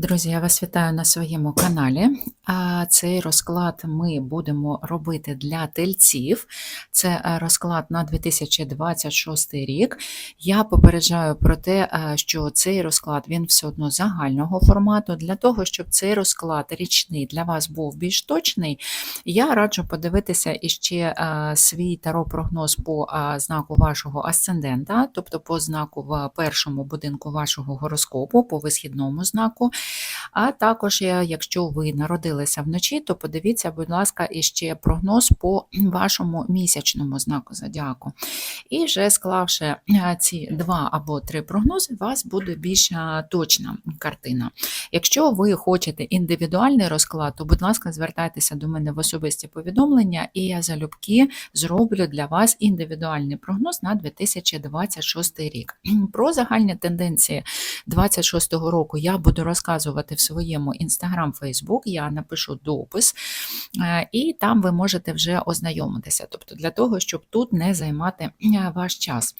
Друзі, я вас вітаю на своєму каналі. А Цей розклад ми будемо робити для тельців. Це е, розклад на 2026 рік. Я попереджаю про те, е, що цей розклад він все одно загального формату. Для того, щоб цей розклад річний для вас був більш точний, я раджу подивитися іще е, свій таро-прогноз по знаку вашого асцендента, тобто по знаку в першому будинку вашого гороскопу, по висхідному знаку. А також, якщо ви народилися вночі, то подивіться, будь ласка, іще прогноз по вашому місячному знаку зодіаку. І вже склавши е, ці два або три прогнози, у вас буде більш точна картина. Якщо ви хочете індивідуальний розклад, то, будь ласка, звертайтеся до мене в особисті повідомлення, і я залюбки зроблю для вас індивідуальний прогноз на 2026 рік. Про загальні тенденції 2026 року я буду розказувати в своєму інстаграм, Фейсбук, я напишу допис, е, і там ви можете вже ознайомитися. Тобто для того, щоб тут не займати е, ваш час.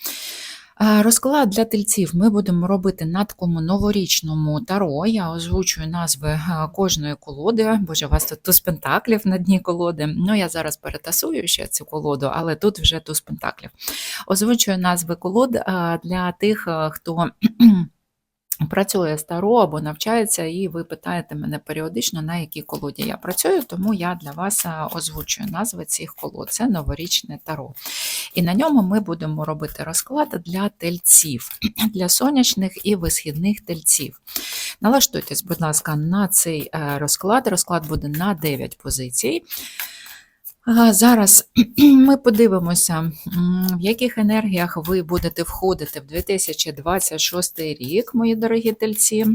Е, розклад для тельців ми будемо робити на такому новорічному таро. Я озвучую назви кожної колоди, боже, у вас тут туз пентаклів на дні колоди. Ну, я зараз перетасую ще цю колоду, але тут вже туз пентаклів. Озвучую назви колод для тих, хто. Працює старо або навчається, і ви питаєте мене періодично, на якій колоді я працюю, тому я для вас озвучую назви цих колод. Це новорічне таро. І на ньому ми будемо робити розклад для тельців, для сонячних і висхідних тельців. Налаштуйтесь, будь ласка, на цей е, розклад. Розклад буде на 9 позицій. Зараз ми подивимося, в яких енергіях ви будете входити в 2026 рік, мої дорогі тельці.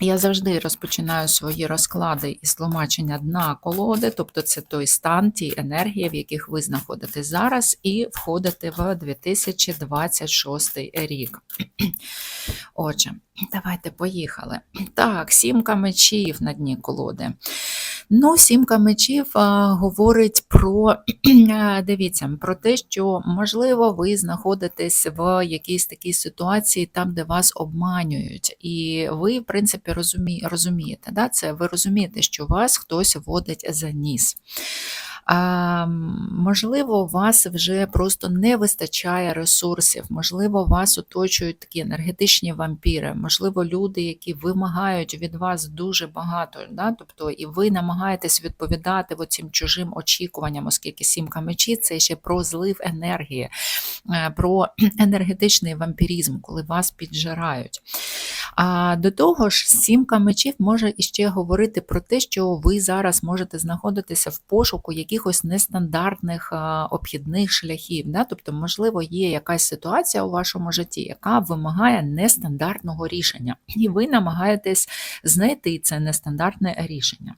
Я завжди розпочинаю свої розклади із тлумачення дна колоди, тобто це той стан, ті енергії, в яких ви знаходитесь зараз, і входите в 2026 рік. Отже, давайте поїхали. Так, сімка мечів на дні колоди. Ну, сімка мечів говорить про дивіться, про те, що, можливо, ви знаходитесь в якійсь такій ситуації, там, де вас обманюють. І ви, в принципі, розумі, розумієте, да? це ви розумієте, що вас хтось водить за ніс. Можливо, у вас вже просто не вистачає ресурсів, можливо, вас оточують такі енергетичні вампіри, можливо, люди, які вимагають від вас дуже багато. Да? Тобто, і ви намагаєтесь відповідати цим чужим очікуванням, оскільки сімка мечі це ще про злив енергії, е, про енергетичний вампірізм, коли вас піджирають. А до того ж, сімка мечів може іще говорити про те, що ви зараз можете знаходитися в пошуку якихось нестандартних обхідних шляхів. Да? Тобто, можливо, є якась ситуація у вашому житті, яка вимагає нестандартного рішення, і ви намагаєтесь знайти це нестандартне рішення.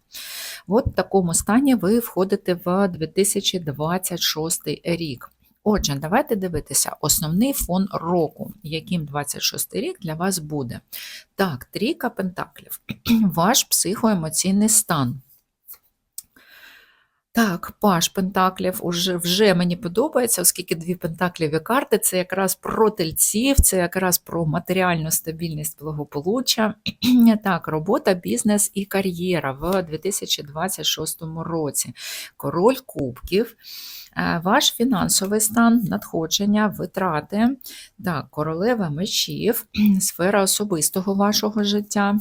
От в такому стані ви входите в 2026 рік. Отже, давайте дивитися основний фон року, яким 26 рік для вас буде. Так, трійка пентаклів, ваш психоемоційний стан. Так, паш Пентаклів уже вже мені подобається, оскільки дві пентакліві карти це якраз про тельців, це якраз про матеріальну стабільність благополуччя. Так, робота, бізнес і кар'єра в 2026 році. Король Кубків. Е, ваш фінансовий стан, надходження, витрати, так, королева мечів, сфера особистого вашого життя.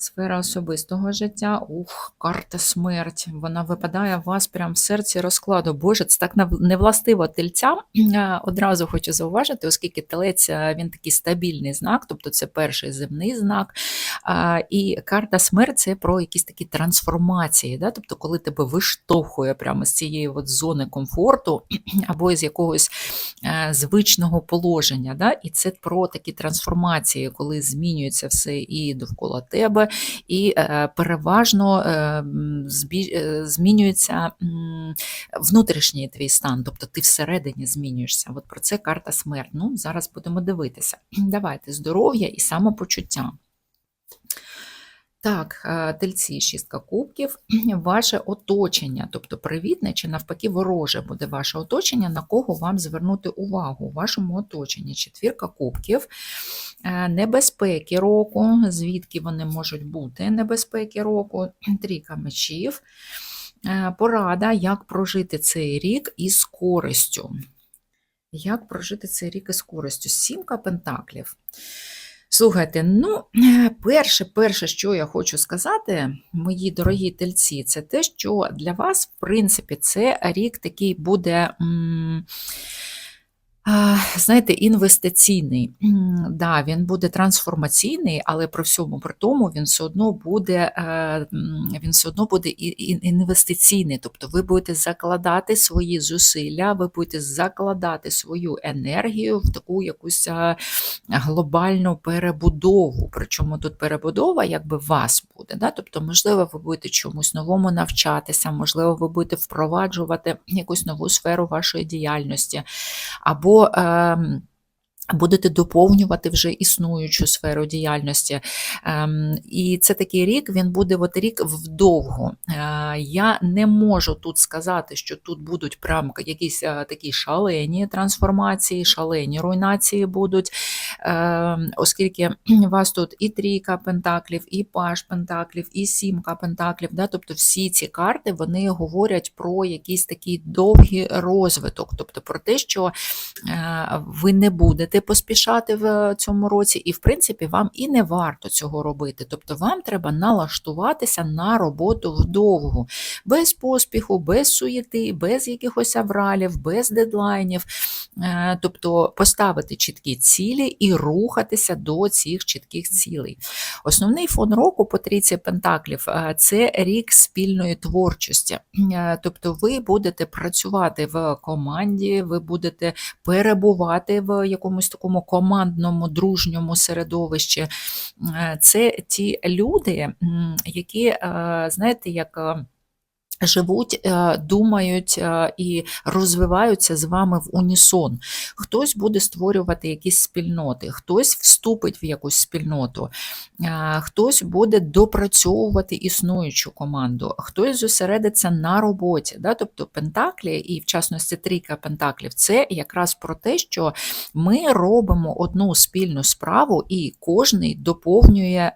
Сфера особистого життя, ух, карта смерть. Вона випадає в вас прямо в серці розкладу. Боже, це так невластиво тельцям. Одразу хочу зауважити, оскільки телець він такий стабільний знак, тобто це перший земний знак. І карта смерть це про якісь такі трансформації. Да? Тобто, коли тебе виштовхує прямо з цієї от зони комфорту або з якогось е, звичного положення. Да? І це про такі трансформації, коли змінюється все і довкола тебе і е, переважно е, е, змінюється внутрішній твій стан, тобто ти всередині змінюєшся. От про це карта смерть. Ну, Зараз будемо дивитися. Давайте здоров'я і самопочуття. Так, тельці, шістка кубків, ваше оточення, тобто привітне чи навпаки вороже буде ваше оточення, на кого вам звернути увагу у вашому оточенні. Четвірка кубків. Е, Небезпеки року, звідки вони можуть бути, небезпеки року, трійка мечів. Е, Порада, як прожити цей рік із користю. Як прожити цей рік із користю? Сімка пентаклів. Слухайте, ну, перше, перше, що я хочу сказати, мої дорогі тельці, це те, що для вас, в принципі, це рік такий буде. м, Знаєте, інвестиційний. Да, він буде трансформаційний, але при всьому при тому він все одно буде, е, він все одно буде інвестиційний. Тобто ви будете закладати свої зусилля, ви будете закладати свою енергію в таку якусь глобальну перебудову. Причому тут перебудова якби вас буде. Да? Тобто, можливо, ви будете чомусь новому навчатися, можливо, ви будете впроваджувати якусь нову сферу вашої діяльності, або ем, Будете доповнювати вже існуючу сферу діяльності. Ем, І це такий рік, він буде от рік вдовго. Е, Я не можу тут сказати, що тут будуть прям якісь е, такі шалені трансформації, шалені руйнації будуть, оскільки у вас тут і трійка пентаклів, і паш пентаклів, і сімка пентаклів. Да? Тобто всі ці карти вони говорять про якийсь такий довгий розвиток, тобто про те, що е, ви не будете поспішати в цьому році, і, в принципі, вам і не варто цього робити. Тобто, вам треба налаштуватися на роботу вдовгу, без поспіху, без суєти, без якихось авралів, без дедлайнів. Е, Тобто поставити чіткі цілі і рухатися до цих чітких цілей. Основний фон року по трійці Пентаклів е, це рік спільної творчості. Е, Тобто ви будете працювати в команді, ви будете перебувати в якомусь такому командному, дружньому середовищі. Е, Це ті люди, які, знаєте, як. Живуть, е, думають е, і розвиваються з вами в унісон. Хтось буде створювати якісь спільноти, хтось вступить в якусь спільноту, е, хтось буде допрацьовувати існуючу команду, хтось зосередиться на роботі. Да? Тобто Пентаклі, і в частності трійка Пентаклів, це якраз про те, що ми робимо одну спільну справу, і кожний доповнює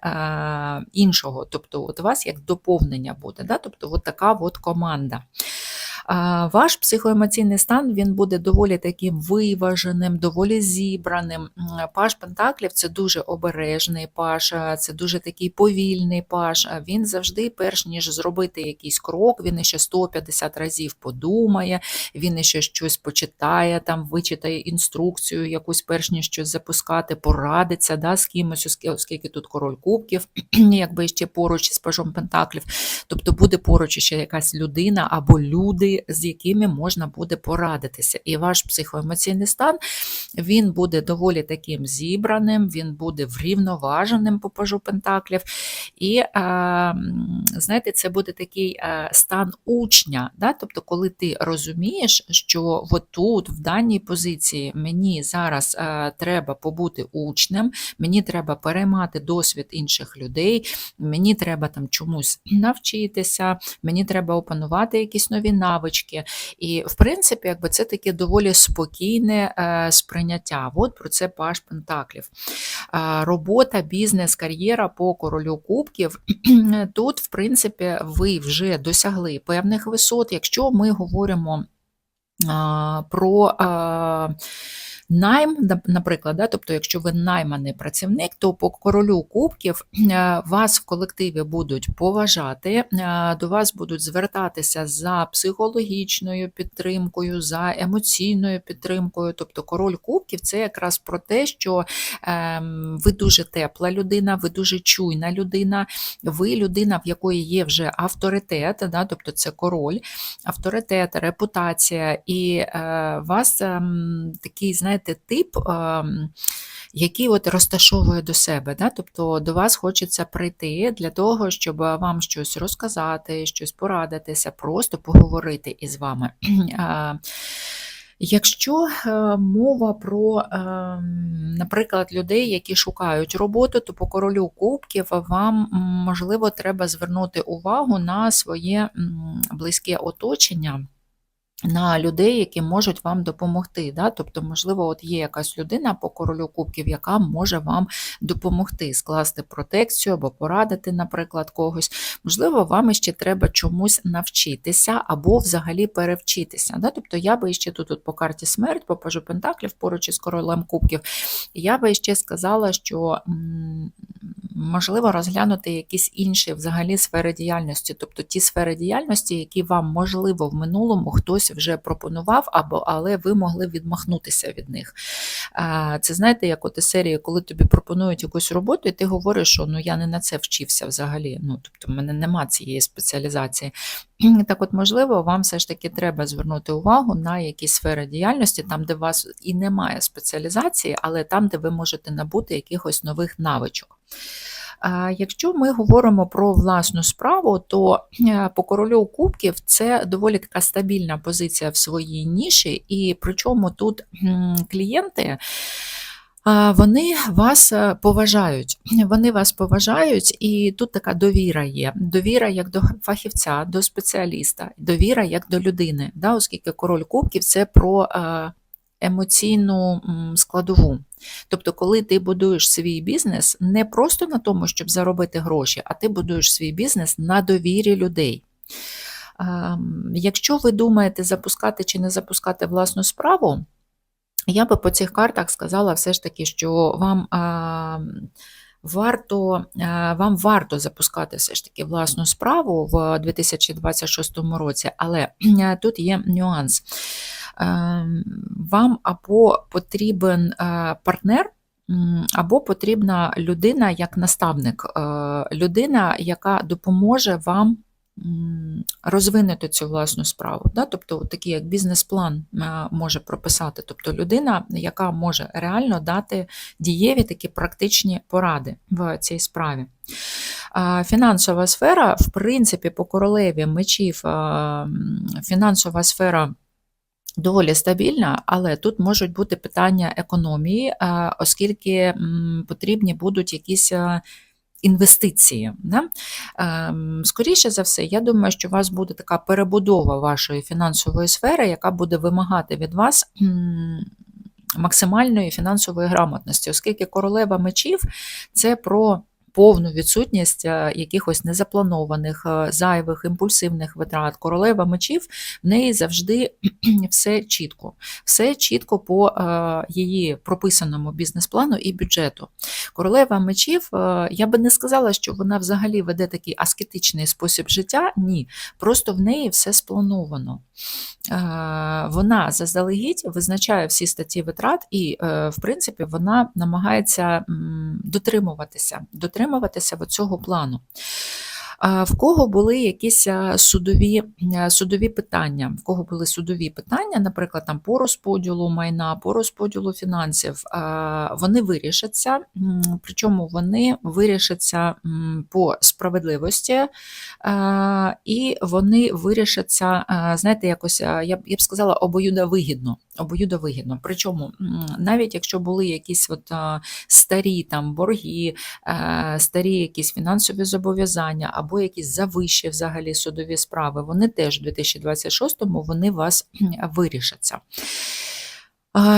іншого. Тобто, от у вас як доповнення буде. Да? Тобто, от така от команда. Ваш психоемоційний стан він буде доволі таким виваженим, доволі зібраним. Паш Пентаклів це дуже обережний паш, це дуже такий повільний паш. Він завжди, перш ніж зробити якийсь крок, він ще 150 разів подумає, він ще щось почитає, там вичитає інструкцію, якусь перш ніж щось запускати, порадиться да, з кимось, оскільки тут король кубків, якби ще поруч з пажом Пентаклів. Тобто буде поруч ще якась людина або люди, з якими можна буде порадитися. І ваш психоемоційний стан він буде доволі таким зібраним, він буде врівноваженим по пажу Пентаклів. І, е, знаєте, це буде такий е, стан учня. Да? Тобто, коли ти розумієш, що от тут, в даній позиції, мені зараз е, треба побути учнем, мені треба переймати досвід інших людей, мені треба там чомусь навчитися, мені треба опанувати якісь нові навички. І, в принципі, якби це таке доволі спокійне е, сприйняття. От про це Паш Пентаклів. Е, Робота, бізнес, кар'єра по королю кубків. Тут, в принципі, ви вже досягли певних висот. Якщо ми говоримо а, про найм, наприклад, да, тобто, якщо ви найманий працівник, то по королю кубків е, вас в колективі будуть поважати, е, до вас будуть звертатися за психологічною підтримкою, за емоційною підтримкою. Тобто, король кубків це якраз про те, що ем, ви дуже тепла людина, ви дуже чуйна людина, ви людина, в якої є вже авторитет, да, тобто це король, авторитет, репутація, і е, вас ем, такий, знаєте, тип. ем, який от розташовує до себе, да? тобто до вас хочеться прийти для того, щоб вам щось розказати, щось порадитися, просто поговорити із вами. Якщо е, мова про, е, наприклад, людей, які шукають роботу, то по королю кубків вам можливо треба звернути увагу на своє близьке оточення. На людей, які можуть вам допомогти. Да? Тобто, можливо, от є якась людина по королю кубків, яка може вам допомогти скласти протекцію або порадити, наприклад, когось. Можливо, вам ще треба чомусь навчитися або взагалі перевчитися. Да? Тобто, я би ще тут от по карті смерть, по пажу Пентаклів поруч із королем кубків, я би ще сказала, що можливо розглянути якісь інші взагалі сфери діяльності, тобто ті сфери діяльності, які вам можливо в минулому хтось вже пропонував, або але ви могли відмахнутися від них. Це знаєте, як от серії, коли тобі пропонують якусь роботу, і ти говориш, що ну я не на це вчився взагалі. Ну тобто, в мене нема цієї спеціалізації. Так, от, можливо, вам все ж таки треба звернути увагу на якісь сфери діяльності, там, де у вас і немає спеціалізації, але там, де ви можете набути якихось нових навичок. Якщо ми говоримо про власну справу, то е, по королю кубків це доволі така стабільна позиція в своїй ніші, і причому тут клієнти. Вони вас е, поважають, вони вас поважають, і тут така довіра є. Довіра як до фахівця, до спеціаліста, довіра як до людини, да, оскільки король кубків це про е, емоційну складову. Тобто, коли ти будуєш свій бізнес не просто на тому, щоб заробити гроші, а ти будуєш свій бізнес на довірі людей. Якщо ви думаєте запускати чи не запускати власну справу, я би по цих картах сказала все ж таки, що вам. Варто, е, вам варто запускати все ж таки власну справу в 2026 році, але е, тут є нюанс. Ем, Вам або потрібен е, партнер, або потрібна людина як наставник, е, людина, яка допоможе вам розвинути цю власну справу. Да? Тобто, такий як бізнес-план е, може прописати. Тобто людина, яка може реально дати дієві такі практичні поради в цій справі. Фінансова сфера, в принципі, по королеві мечів, фінансова сфера. Доволі стабільна, але тут можуть бути питання економії, оскільки потрібні будуть якісь інвестиції. Да? Ем, Скоріше за все, я думаю, що у вас буде така перебудова вашої фінансової сфери, яка буде вимагати від вас. Максимальної фінансової грамотності, оскільки королева мечів це про повну відсутність е, якихось незапланованих, е, зайвих, імпульсивних витрат. Королева мечів в неї завжди все чітко, все чітко по е, її прописаному бізнес-плану і бюджету. Королева мечів, я би не сказала, що вона взагалі веде такий аскетичний спосіб життя. Ні, просто в неї все сплановано. Вона заздалегідь визначає всі статті витрат, і, в принципі, вона намагається м, дотримуватися, дотримуватися цього плану. В кого були якісь судові судові питання? В кого були судові питання, наприклад, там по розподілу майна, по розподілу фінансів, вони вирішаться, причому вони вирішаться по справедливості, і вони вирішаться, знаєте, якось я б я б сказала, обоюдовигідно. Обоюдовигідно. Причому навіть якщо були якісь от, старі там борги, а, старі якісь фінансові зобов'язання або якісь завищі взагалі судові справи, вони теж в 2026-му вони вас вирішаться.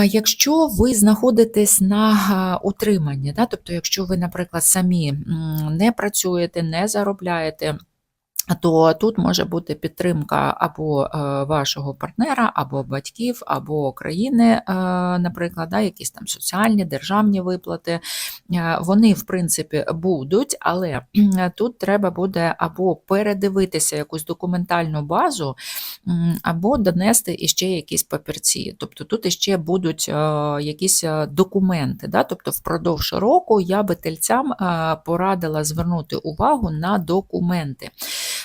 Якщо ви знаходитесь на утриманні, да, тобто, якщо ви, наприклад, самі не працюєте, не заробляєте, то тут може бути підтримка або е, вашого партнера, або батьків, або країни, е, наприклад, да, якісь там соціальні державні виплати. Е, Вони, в принципі, будуть, але тут треба буде або передивитися якусь документальну базу, або донести іще якісь папірці. Тобто тут іще будуть якісь документи. Да? Тобто впродовж року я би тельцям порадила звернути увагу на документи.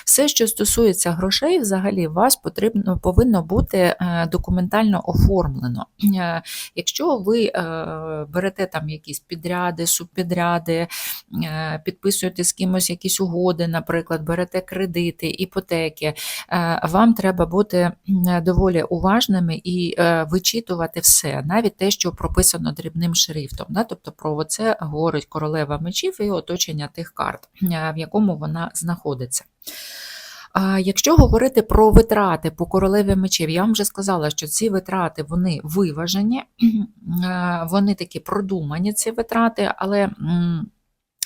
Все, що стосується грошей, взагалі вас потрібно повинно бути е, документально оформлено. Е, Якщо ви е, берете там якісь підряди, субпідряди, підписуєте з кимось якісь угоди, наприклад, берете кредити, іпотеки, вам треба бути доволі уважними і вичитувати все, навіть те, що прописано дрібним шрифтом. Да? Тобто про це говорить королева мечів і оточення тих карт, в якому вона знаходиться. А якщо говорити про витрати по королеві мечів, я вам вже сказала, що ці витрати вони виважені, е, вони такі продумані, ці витрати, але.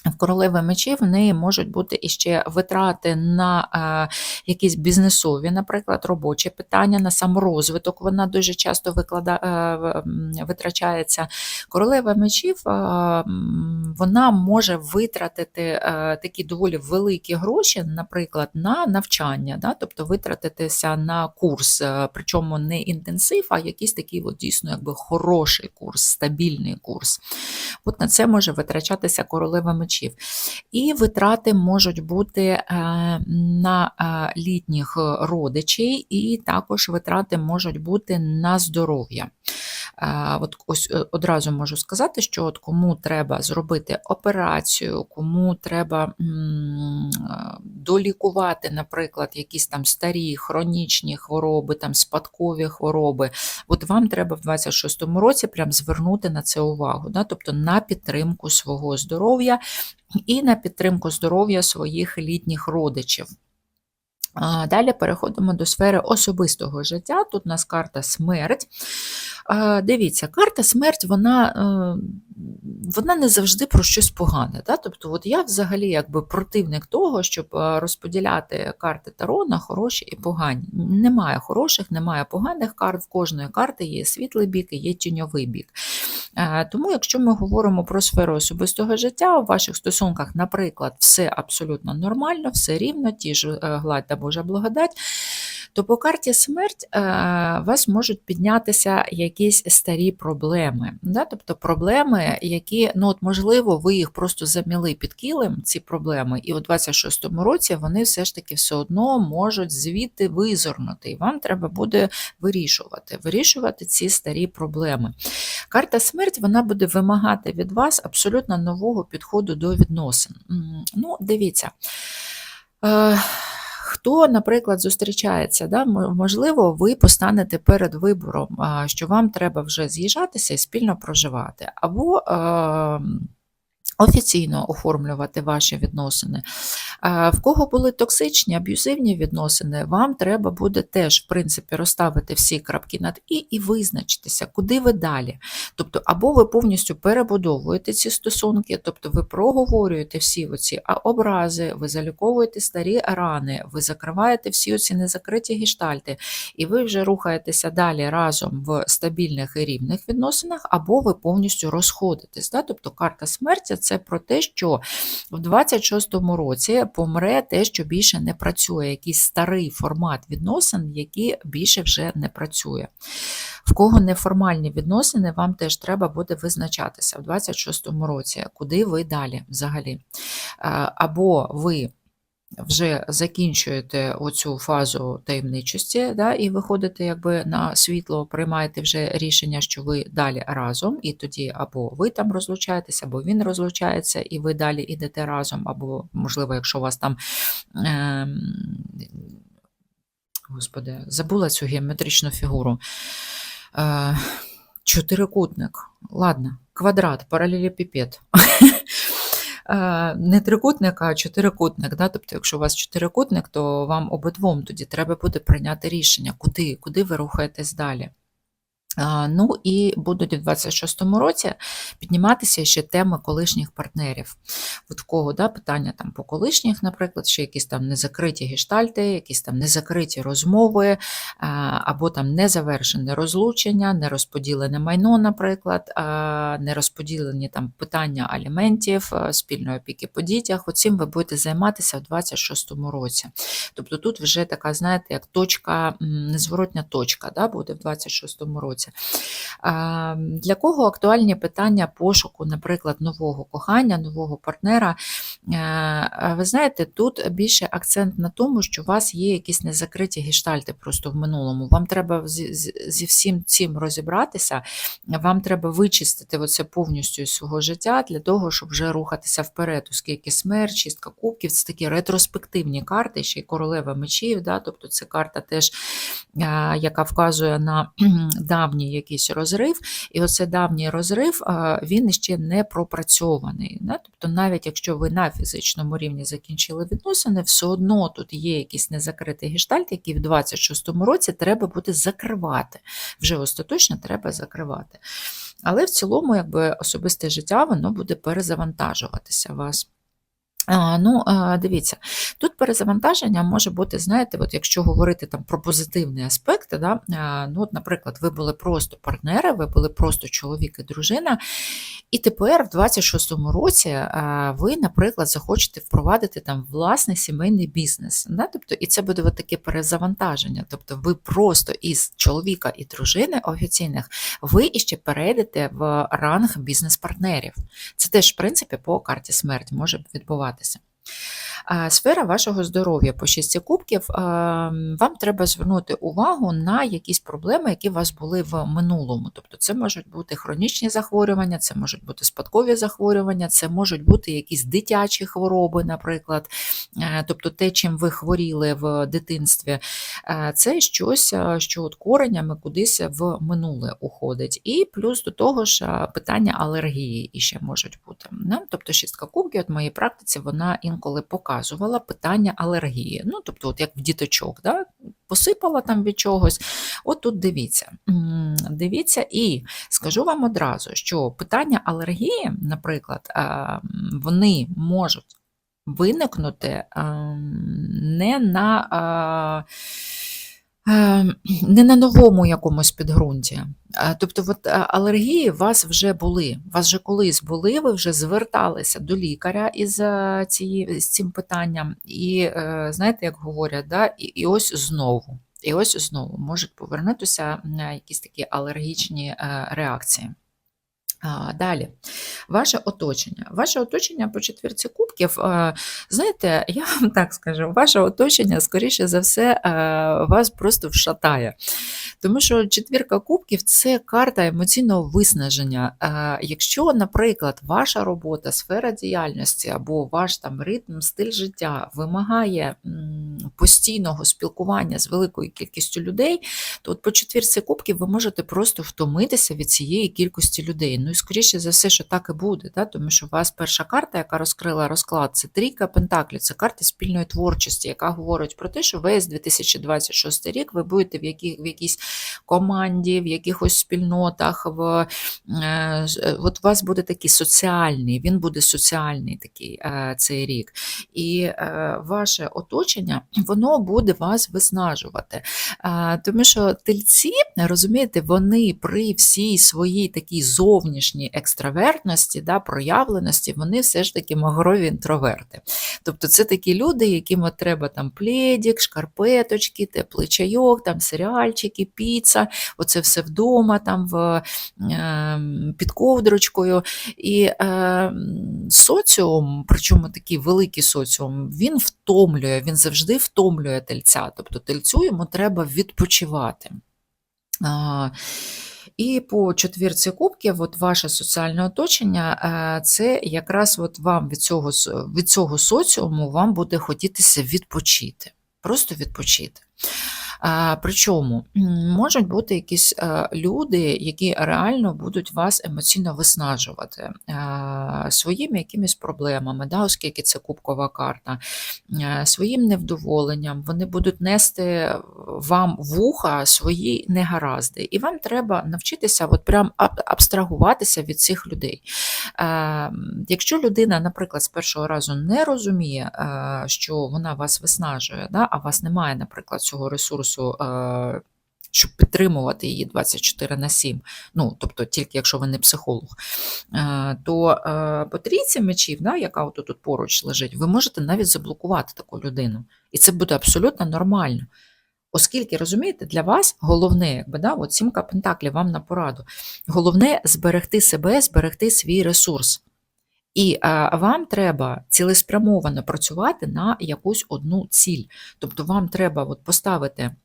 В королеви мечів в неї можуть бути іще витрати на е, якісь бізнесові, наприклад, робочі питання, на саморозвиток. Вона дуже часто виклада, е, витрачається. Королева мечів е, вона може витратити е, такі доволі великі гроші, наприклад, на навчання, да? тобто витратитися на курс, е, причому не інтенсив, а якийсь такий от, дійсно якби хороший курс, стабільний курс. От на це може витрачатися королева мечів. І витрати можуть бути е, на е, літніх родичей, і також витрати можуть бути на здоров'я. Е, От ось одразу можу сказати, що от кому треба зробити операцію, кому треба долікувати, наприклад, якісь там старі хронічні хвороби, там спадкові хвороби, от вам треба в 26-му році прям звернути на це увагу, да? тобто на підтримку свого здоров'я і на підтримку здоров'я своїх літніх родичів. Далі переходимо до сфери особистого життя. Тут у нас карта смерть. Дивіться, карта смерть, вона, е, вона не завжди про щось погане. Да? Тобто, от я взагалі якби противник того, щоб е, розподіляти карти Таро на хороші і погані. Немає хороших, немає поганих карт. В кожної карти є світлий бік і є тіньовий бік. Е, Тому, якщо ми говоримо про сферу особистого життя, у ваших стосунках, наприклад, все абсолютно нормально, все рівно, ті ж е, гладь та Божа благодать, то по карті смерть е, у вас можуть піднятися якісь старі проблеми. Да? Тобто проблеми, які, ну от можливо, ви їх просто заміли під килим, ці проблеми, і у 26-му році вони все ж таки все одно можуть звідти визирнути, і вам треба буде вирішувати, вирішувати ці старі проблеми. Карта смерть вона буде вимагати від вас абсолютно нового підходу до відносин. Ну, дивіться. Хто, наприклад, зустрічається, да, можливо, ви постанете перед вибором, що вам треба вже з'їжджатися і спільно проживати, або е, офіційно оформлювати ваші відносини. В кого були токсичні, аб'юзивні відносини, вам треба буде теж, в принципі, розставити всі крапки над і і визначитися, куди ви далі. Тобто, або ви повністю перебудовуєте ці стосунки, тобто ви проговорюєте всі оці образи, ви заліковуєте старі рани, ви закриваєте всі оці незакриті гештальти, і ви вже рухаєтеся далі разом в стабільних і рівних відносинах, або ви повністю розходитесь. Да? Тобто карта смерті це про те, що в 26-му році помре те, що більше не працює, якийсь старий формат відносин, який більше вже не працює. В кого неформальні відносини, вам теж треба буде визначатися в 26-му році, куди ви далі взагалі. Е, Або ви вже закінчуєте оцю фазу таємничості, да, і виходите якби на світло, приймаєте вже рішення, що ви далі разом, і тоді або ви там розлучаєтесь, або він розлучається, і ви далі йдете разом, або, можливо, якщо у вас там. Е, Господи, забула цю геометричну фігуру. Е, чотирикутник. Ладно, квадрат, паралелепіпед. Е, Не трикутник, а чотирикутник. Да? Тобто, якщо у вас чотирикутник, то вам обидвом тоді треба буде прийняти рішення, куди, куди ви рухаєтесь далі. Ну і будуть у 26-му році підніматися ще теми колишніх партнерів. От в кого да, питання там по колишніх, наприклад, ще якісь там незакриті гештальти, якісь там незакриті розмови, або там незавершене розлучення, нерозподілене майно, наприклад, нерозподілені там питання аліментів, спільної опіки по дітях. Оцим ви будете займатися в 26-му році. Тобто тут вже така, знаєте, як точка, незворотня точка да, буде в 26-му році. А, Для кого актуальні питання пошуку, наприклад, нового кохання, нового партнера? Е, Ви знаєте, тут більше акцент на тому, що у вас є якісь незакриті гештальти просто в минулому. Вам треба зі, всім цим розібратися, вам треба вичистити оце повністю із свого життя для того, щоб вже рухатися вперед, оскільки смерть, чистка кубків це такі ретроспективні карти, ще й королева мечів, да? тобто це карта теж, е, яка вказує на давній якийсь розрив, і оце давній розрив, е, він ще не пропрацьований. Да? Тобто, навіть якщо ви на фізичному рівні закінчили відносини, все одно тут є якийсь незакритий гештальт, який в 26-му році треба буде закривати. Вже остаточно треба закривати. Але в цілому, якби особисте життя, воно буде перезавантажуватися вас. Ну, дивіться, тут перезавантаження може бути, знаєте, от якщо говорити там про позитивні аспекти, да, ну, от, наприклад, ви були просто партнери, ви були просто чоловік і дружина, і тепер, в 26-му році, ви, наприклад, захочете впровадити там власний сімейний бізнес. Да? Тобто, і це буде от таке перезавантаження. Тобто, ви просто із чоловіка і дружини офіційних ви іще перейдете в ранг бізнес-партнерів. Це теж, в принципі, по карті смерті може відбуватися. А, Сфера вашого здоров'я по шісті кубків. Вам треба звернути увагу на якісь проблеми, які у вас були в минулому. Тобто, це можуть бути хронічні захворювання, це можуть бути спадкові захворювання, це можуть бути якісь дитячі хвороби, наприклад. Е, Тобто, те, чим ви хворіли в дитинстві, е, це щось, е, що от коренями кудись в минуле уходить. І плюс до того ж е, питання алергії іще можуть бути. Тобто, шістка кубків, от в моїй практиці, вона інколи показувала питання алергії. Ну, тобто, от як в діточок, да? посипала там від чогось. От тут дивіться. Дивіться, і скажу вам одразу, що питання алергії, наприклад, е, вони можуть виникнути ем, не на. Е, е, Не на новому якомусь підґрунті. Е, Тобто, от е, алергії у вас вже були. У вас вже колись були, ви вже зверталися до лікаря із е, цією з цим питанням, і знаєте, як говорять, да? і, і ось знову. І ось знову можуть повернутися на якісь такі алергічні реакції. Далі, ваше оточення. Ваше оточення по четвірці кубків, е, знаєте, я вам так скажу, ваше оточення, скоріше за все, е, вас просто вшатає. Тому що четвірка кубків це карта емоційного виснаження. Е, Якщо, наприклад, ваша робота, сфера діяльності або ваш там ритм, стиль життя вимагає постійного спілкування з великою кількістю людей, то от по четвірці кубків ви можете просто втомитися від цієї кількості людей. Ну і скоріше за все, що так і буде, да? тому що у вас перша карта, яка розкрила розклад, це трійка Пентаклів, це карта спільної творчості, яка говорить про те, що весь 2026 рік ви будете в, які, в якійсь команді, в якихось спільнотах. В, е, От у вас буде такий соціальний, він буде соціальний такий е, цей рік. І е, ваше оточення, воно буде вас виснажувати. Е, тому що тельці, розумієте, вони при всій своїй такій зовнішній екстравертності, да, проявленості, вони все ж таки магрові інтроверти. Тобто це такі люди, яким от треба там пледік, шкарпеточки, теплий чайок, там серіальчики, піца, оце все вдома, там в, е, під ковдрочкою. І е, соціум, причому такий великий соціум, він втомлює, він завжди втомлює тельця. Тобто тельцю йому треба відпочивати. А, і по четвірці кубків, от ваше соціальне оточення, е, це якраз от вам від цього, від цього соціуму вам буде хотітися відпочити. Просто відпочити. Причому можуть бути якісь е, люди, які реально будуть вас емоційно виснажувати е, своїми якимись проблемами, да, оскільки це кубкова карта, е, своїм невдоволенням, вони будуть нести вам вуха свої негаразди. І вам треба навчитися от прям абстрагуватися від цих людей. Якщо людина, наприклад, з першого разу не розуміє, що вона вас виснажує, да, а вас немає, наприклад, цього ресурсу. Е, Щоб підтримувати її 24 на 7, ну, тобто тільки якщо ви не психолог, е, то е, по трійці мечів, да, яка от тут поруч лежить, ви можете навіть заблокувати таку людину. І це буде абсолютно нормально. Оскільки, розумієте, для вас головне, якби, да, от сімка пентаклів вам на пораду, головне зберегти себе, зберегти свій ресурс. І а, вам треба цілеспрямовано працювати на якусь одну ціль. Тобто вам треба от поставити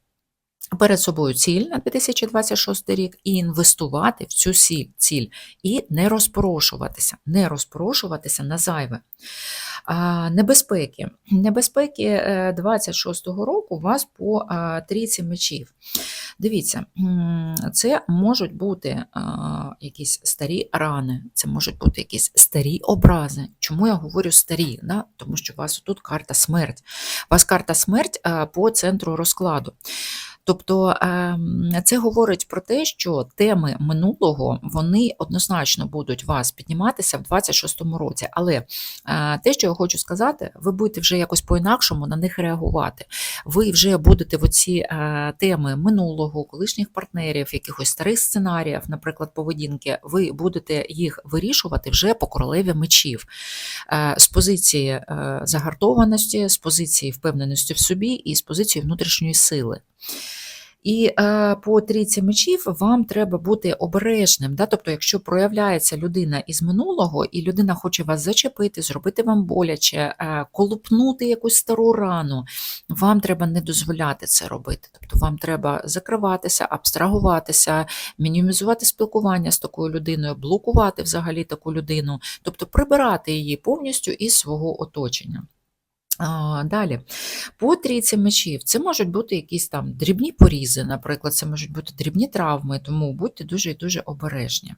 перед собою ціль на 2026 рік і інвестувати в цю ціль і не розпорошуватися, не розпорошуватися на зайве. Небезпеки. Небезпеки 26-го року у вас по трійці мечів. Дивіться, це можуть бути якісь старі рани, це можуть бути якісь старі образи. Чому я говорю старі? Да? Тому що у вас тут карта смерть. У вас карта смерть по центру розкладу. Тобто ем, це говорить про те, що теми минулого вони однозначно будуть вас підніматися в 26-му році. Але е, те, що я хочу сказати, ви будете вже якось по-інакшому на них реагувати. Ви вже будете в оці е, теми минулого, колишніх партнерів, якихось старих сценаріїв, наприклад, поведінки, ви будете їх вирішувати вже по королеві мечів Е, з позиції загартованості, з позиції впевненості в собі і з позиції внутрішньої сили. І е, по трійці мечів вам треба бути обережним. Да? Тобто, якщо проявляється людина із минулого, і людина хоче вас зачепити, зробити вам боляче, е, колупнути якусь стару рану, вам треба не дозволяти це робити. Тобто вам треба закриватися, абстрагуватися, мінімізувати спілкування з такою людиною, блокувати взагалі таку людину, тобто прибирати її повністю із свого оточення. Далі, по трійці мечів, це можуть бути якісь там дрібні порізи, наприклад, це можуть бути дрібні травми, тому будьте дуже і дуже обережні.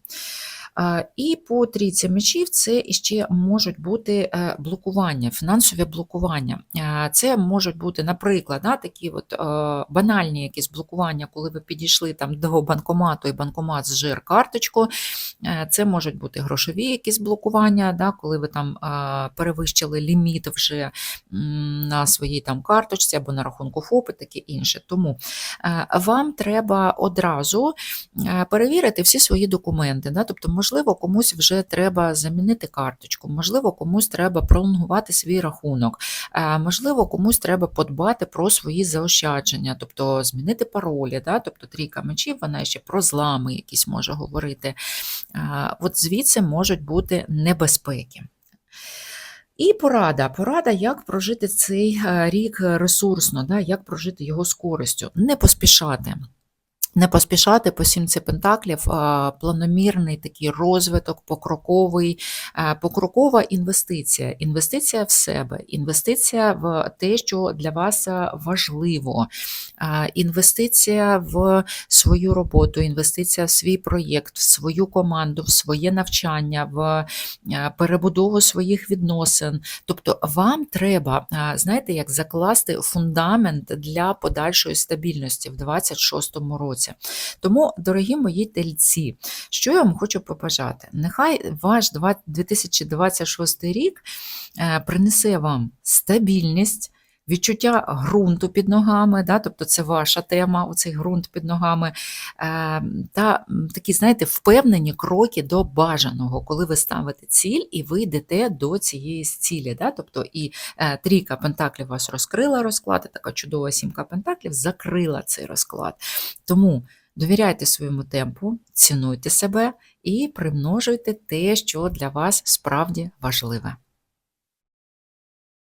А, І по трійці мечів це іще можуть бути е, блокування, фінансові блокування. Це можуть бути, наприклад, такі от, е, банальні якісь блокування, коли ви підійшли там до банкомату і банкомат зжир карточку. Е, Це можуть бути грошові якісь блокування, да, коли ви там е, перевищили ліміт вже на своїй там карточці або на рахунку ФОП і таке інше. Тому е, вам треба одразу е, перевірити всі свої документи. Да? Тобто, можливо, комусь вже треба замінити карточку, можливо, комусь треба пролонгувати свій рахунок, е, можливо, комусь треба подбати про свої заощадження, тобто змінити паролі. Да? Тобто трійка мечів, вона ще про злами якісь може говорити. Е, От звідси можуть бути небезпеки. І порада. Порада, як прожити цей е, рік ресурсно, да, як прожити його з користю. Не поспішати. Не поспішати по сімці пентаклів, планомірний такий розвиток, покроковий, е, покрокова інвестиція. Інвестиція в себе, інвестиція в те, що для вас е, важливо, інвестиція в свою роботу, інвестиція в свій проєкт, в свою команду, в своє навчання, в е, перебудову своїх відносин. Тобто вам треба, знаєте, як закласти фундамент для подальшої стабільності в 26-му році. Тому, дорогі мої тельці, що я вам хочу побажати? Нехай ваш 2026 рік е, принесе вам стабільність. Відчуття ґрунту під ногами, да, тобто це ваша тема, оцей ґрунт під ногами, е, та такі, знаєте, впевнені кроки до бажаного, коли ви ставите ціль і ви йдете до цієї цілі. Да, тобто і е, трійка пентаклів вас розкрила розклад, і така чудова сімка пентаклів закрила цей розклад. Тому довіряйте своєму темпу, цінуйте себе і примножуйте те, що для вас справді важливе.